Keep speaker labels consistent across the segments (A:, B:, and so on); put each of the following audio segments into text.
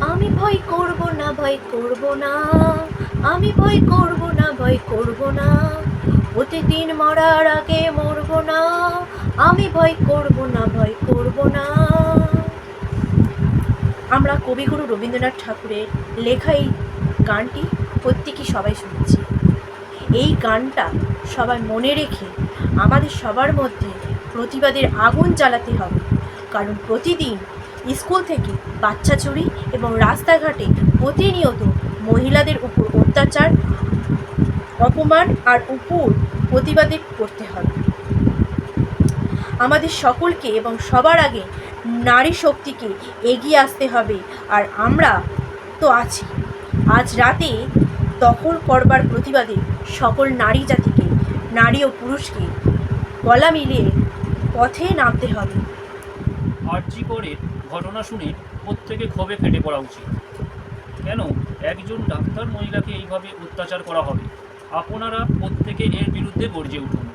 A: আমি ভয় করব না, ভয় করব না। আমি ভয় করব না, ভয় করব না। প্রতিদিন মরার আগে মরব না। আমি ভয় করব না, ভয় করব না। আমরা কবিগুরু রবীন্দ্রনাথ ঠাকুরের লেখা এই গানটি প্রত্যেকই সবাই শুনেছি। এই গানটা সবাই মনে রেখে আমাদের সবার মধ্যে প্রতিবাদের আগুন জ্বালাতে হবে। কারণ প্রতিদিন স্কুল থেকে বাচ্চা চুরি এবং রাস্তাঘাটে প্রতিনিয়ত মহিলাদের উপর অত্যাচার, অপমান আর উপর প্রতিবাদে করতে হবে। আমাদের সকলকে এবং সবার আগে নারী শক্তিকে এগিয়ে আসতে হবে আর আমরা তো আছি। আজ রাতে দখল করবার প্রতিবাদে সকল নারী জাতিকে, নারী ও পুরুষকে গলা মিলিয়ে পথে নামতে হবে।
B: আরজি করের ঘটনা শুনে প্রত্যেকে ক্ষোভে ফেটে পড়া উচিত। কেন একজন ডাক্তার মহিলাকে এইভাবে অত্যাচার করা হবে? আপনারা প্রত্যেকে এর বিরুদ্ধে গর্জে উঠুন।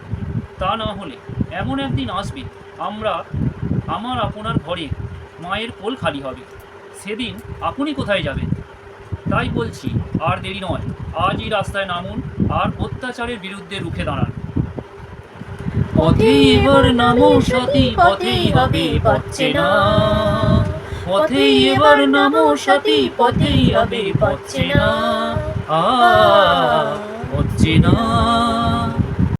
B: তা না হলে এমন একদিন আসবে, আমরা, আমার আপনার ঘরে মায়ের কোল খালি হবে। সেদিন আপনি কোথায় যাবেন? তাই বলছি, আর দেরি নয়। আজই রাস্তায় নামুন, আর অত্যাচারের বিরুদ্ধে রুখে দাঁড়ান। পথে এবার নামো সাথী পথেই হবে পাচ্ছে না। পথে এবার নামো সাথী পথেই হবে পাচ্ছে না। আ হচ্ছে না।